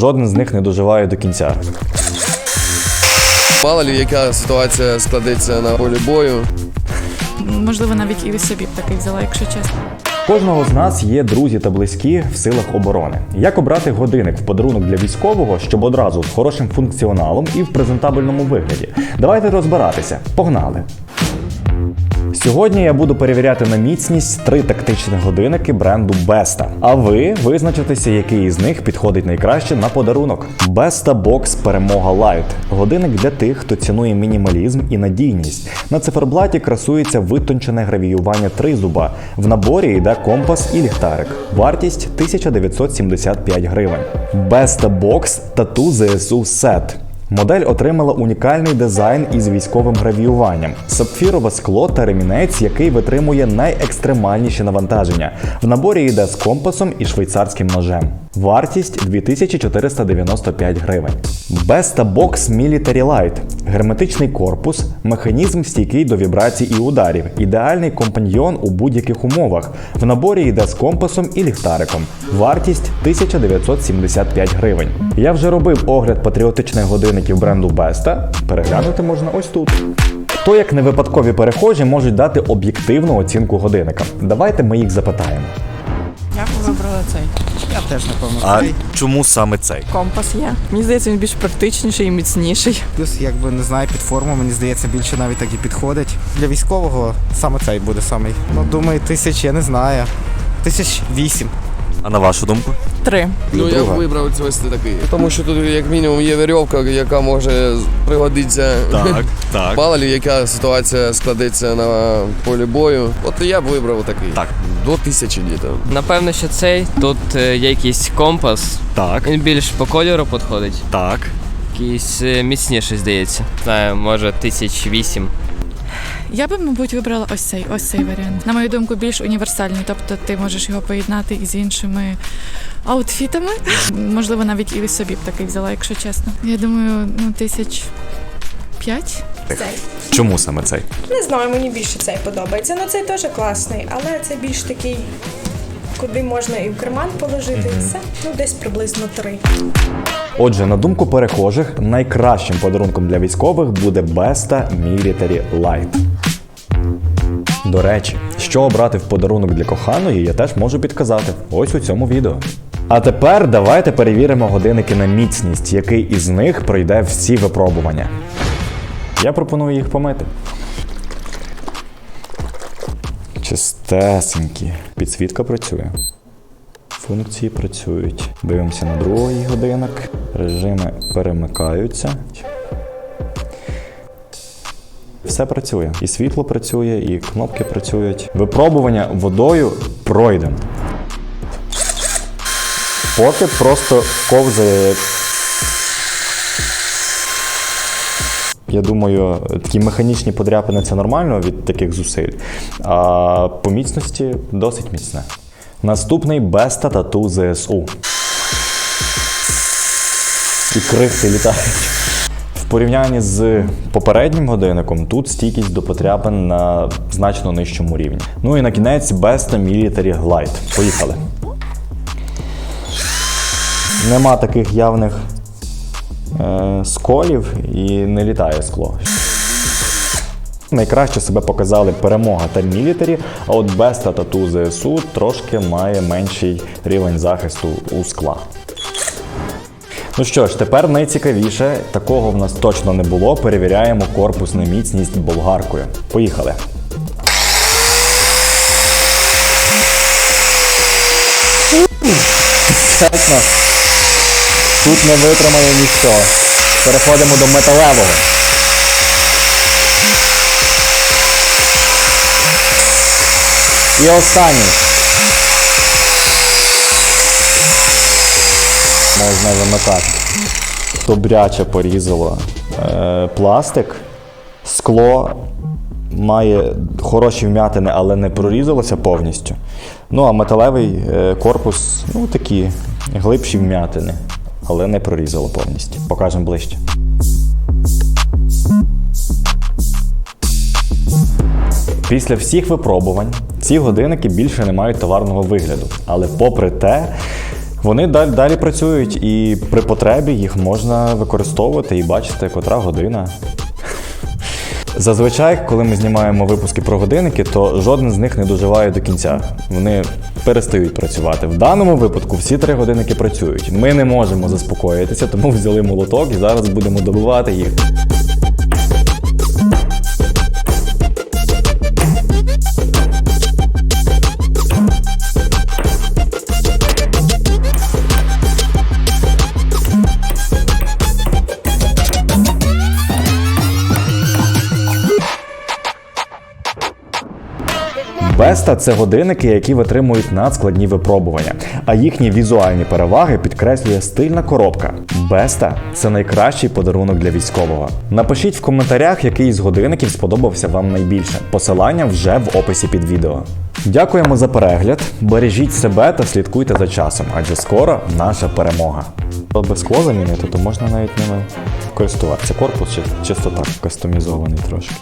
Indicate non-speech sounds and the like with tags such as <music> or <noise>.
Жоден з них не доживає до кінця. Мало ли, яка ситуація складеться на полі бою. Можливо, навіть і собі б такий взяла, якщо чесно. Кожного з нас є друзі та близькі в силах оборони. Як обрати годинник в подарунок для військового, щоб одразу з хорошим функціоналом і в презентабельному вигляді? Давайте розбиратися. Погнали! Сьогодні я буду перевіряти на міцність три тактичні годинники бренду Besta. А ви визначитеся, який із них підходить найкраще на подарунок. Besta Box Перемога Light – годинник для тих, хто цінує мінімалізм і надійність. На циферблаті красується витончене гравіювання тризуба. В наборі йде компас і ліхтарик. Вартість 1975 гривень. Besta Box Tattoo ZSU Set. Модель отримала унікальний дизайн із військовим гравіюванням, сапфірове скло та ремінець, який витримує найекстремальніші навантаження. В наборі йде з компасом і швейцарським ножем. Вартість 2495 гривень. Besta Box Military Light. Герметичний корпус, механізм стійкий до вібрацій і ударів, ідеальний компаньйон у будь-яких умовах. В наборі йде з компасом і ліхтариком. Вартість 1975 гривень. Я вже робив огляд патріотичних годинників бренду Besta. Переглянути можна ось тут. Хто як не випадкові перехожі можуть дати об'єктивну оцінку годинника? Давайте ми їх запитаємо. Я б вибрала цей. Теж напевно А цей. чому саме цей? Компас є. Мені здається, він більш практичніший і міцніший. Плюс, якби не знаю, під форму, мені здається, більше навіть так і підходить. Для військового саме цей буде самий. Ну, думаю, тисяч, я не знаю. Тисяч вісім. А на вашу думку? Три. Ну я друга. вибрав ось такий. Тому що тут як мінімум є вірьовка, яка може пригодитися. так. Мало <laughs> ли, яка ситуація складеться на полі бою. От я б вибрав такий. Так. До тисячі дітей. Напевно, що цей. Тут е, є якийсь компас. Так, Він більш по кольору підходить. так. Якийсь е, міцніший, здається. Знаю, може тисяч вісім. Я би, мабуть, вибрала ось цей, ось цей варіант. На мою думку, більш універсальний. Тобто ти можеш його поєднати із іншими аутфітами. <laughs> Можливо, навіть і собі б такий взяла, якщо чесно. Я думаю, ну тисяч п'ять. Цей. Чому саме цей? Не знаю, мені більше цей подобається. Ну цей теж класний, але це більш такий, куди можна і в карман положити, і все. Ну, десь приблизно три. Отже, на думку перехожих, найкращим подарунком для військових буде Besta Military Light. До речі, що обрати в подарунок для коханої, я теж можу підказати ось у цьому відео. А тепер давайте перевіримо годинники на міцність, який із них пройде всі випробування. Я пропоную їх помити. Чистесенькі. Підсвітка працює. Функції працюють. Дивимося на другий годинник. Режими перемикаються. Все працює. І світло працює, і кнопки працюють. Випробування водою пройдено. Поки просто ковзає. Я думаю, такі механічні подряпини це нормально від таких зусиль. А по міцності досить міцне. Наступний Besta Tattoo ZSU. І крихти літають. Порівнянні з попереднім годинником тут стійкість до потряпин на значно нижчому рівні. Ну і на кінець Besta Military Glide. Поїхали. Нема таких явних е, сколів і не літає скло. Найкраще себе показали перемога та мілітарі, а от Беста та Ту ЗСУ трошки має менший рівень захисту у скла. Ну що ж, тепер найцікавіше, такого в нас точно не було. Перевіряємо корпусну міцність болгаркою. Поїхали. Тут не витримає ніхто. Переходимо до металевого. І останній. Можна вимикати. Добряче порізало е, пластик. Скло має хороші вм'ятини, але не прорізалося повністю. Ну а металевий е, корпус, ну такі глибші вм'ятини, але не прорізало повністю. Покажемо ближче. Після всіх випробувань ці годинники більше не мають товарного вигляду. Але попри те, Вони далі, далі працюють, і при потребі їх можна використовувати і бачити, котра година. Зазвичай, коли ми знімаємо випуски про годинники, то жоден з них не доживає до кінця. Вони перестають працювати. В даному випадку всі три годинники працюють. Ми не можемо заспокоїтися, тому <laughs> взяли молоток і зараз будемо добивати їх. Веста це годинники, які витримують надскладні випробування, а їхні візуальні переваги підкреслює стильна коробка. Беста це найкращий подарунок для військового. Напишіть в коментарях, який з годинників сподобався вам найбільше. Посилання вже в описі під відео. Дякуємо за перегляд. Бережіть себе та слідкуйте за часом, адже скоро наша перемога. Без скло замінити, то можна навіть ними користуватися. Корпус чисто так кастомізований трошки.